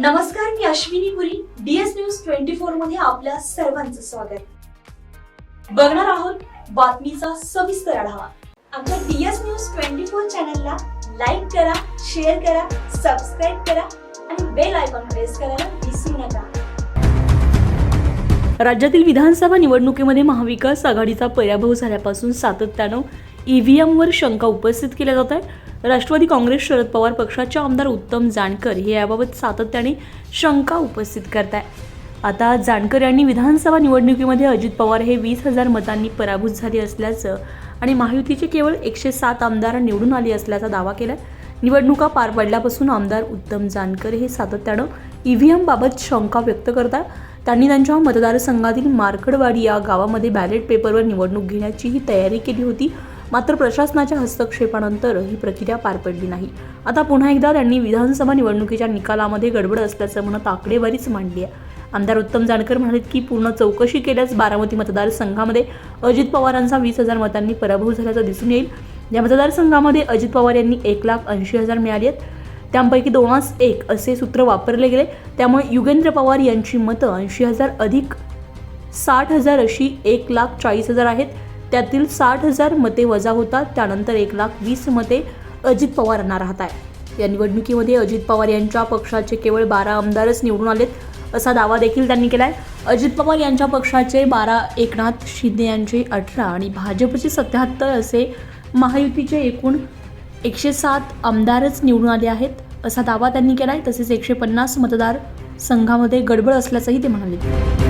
नमस्कार मी Ashwini Puri DS news twenty फोरमध्ये आपल्या सर्वांचं स्वागत. बघणार आहोत बातमीचा सविस्तर आढावा. आमच्या डीएस न्यूज ट्वेंटी फोर चॅनलला लाईक करा शेअर करा सबस्क्राईब करा आणि बेल आयकॉन प्रेस करायला विसरू नका. राज्यातील विधानसभा निवडणुकीमध्ये महाविकास आघाडीचा पराभव झाल्यापासून सातत्यानं ईव्हीएमवर शंका उपस्थित केल्या जात आहे राष्ट्रवादी काँग्रेस शरद पवार पक्षाचे आमदार उत्तम जानकर हे याबाबत सातत्याने शंका उपस्थित करत आहे आता जानकर यांनी विधानसभा निवडणुकीमध्ये अजित पवार हे वीस हजार मतांनी पराभूत झाले असल्याचं आणि महायुतीचे केवळ एकशे सात आमदार निवडून आले असल्याचा दावा केला निवडणुका पार पडल्यापासून आमदार उत्तम जानकर हे सातत्यानं ई व्ही एमबाबत शंका व्यक्त करतात त्यांनी त्यांच्या मतदारसंघातील मार्कडवाडी या गावामध्ये बॅलेट पेपरवर निवडणूक घेण्याचीही तयारी केली होती. मात्र प्रशासनाच्या हस्तक्षेपानंतर ही प्रक्रिया पार पडली नाही. आता पुन्हा एकदा त्यांनी विधानसभा निवडणुकीच्या निकालामध्ये गडबड असल्याचं म्हणत आकडेवारीच मांडली आहे. आमदार उत्तम जानकर म्हणाले की पूर्ण चौकशी केल्यास बारामती मतदारसंघामध्ये अजित पवारांचा वीस हजार मतांनी पराभव झाल्याचं दिसून येईल. या मतदारसंघामध्ये अजित पवार यांनी एक लाख ऐंशी हजार मिळाली आहेत. त्यापैकी दोनास एक असे सूत्र वापरले गेले. त्यामुळे युगेंद्र पवार यांची मतं ऐंशी हजार अधिक साठ हजार अशी एक लाख चाळीस हजार आहेत. त्यातील साठ हजार मते वजा होतात. त्यानंतर एक लाख वीस मते अजित पवारांना राहत आहे या निवडणुकीमध्ये अजित पवार यांच्या पक्षाचे केवळ बारा आमदारच निवडून आलेत असा दावा देखील त्यांनी केला आहे अजित पवार यांच्या पक्षाचे बारा एकनाथ शिंदे यांचे अठरा आणि भाजपचे सत्याहत्तर असे महायुतीचे एकूण एकशे सात आमदारच निवडून आले आहेत असा दावा त्यांनी केला आहे तसेच एकशे पन्नास मतदार संघामध्ये गडबड असल्याचंही ते म्हणाले.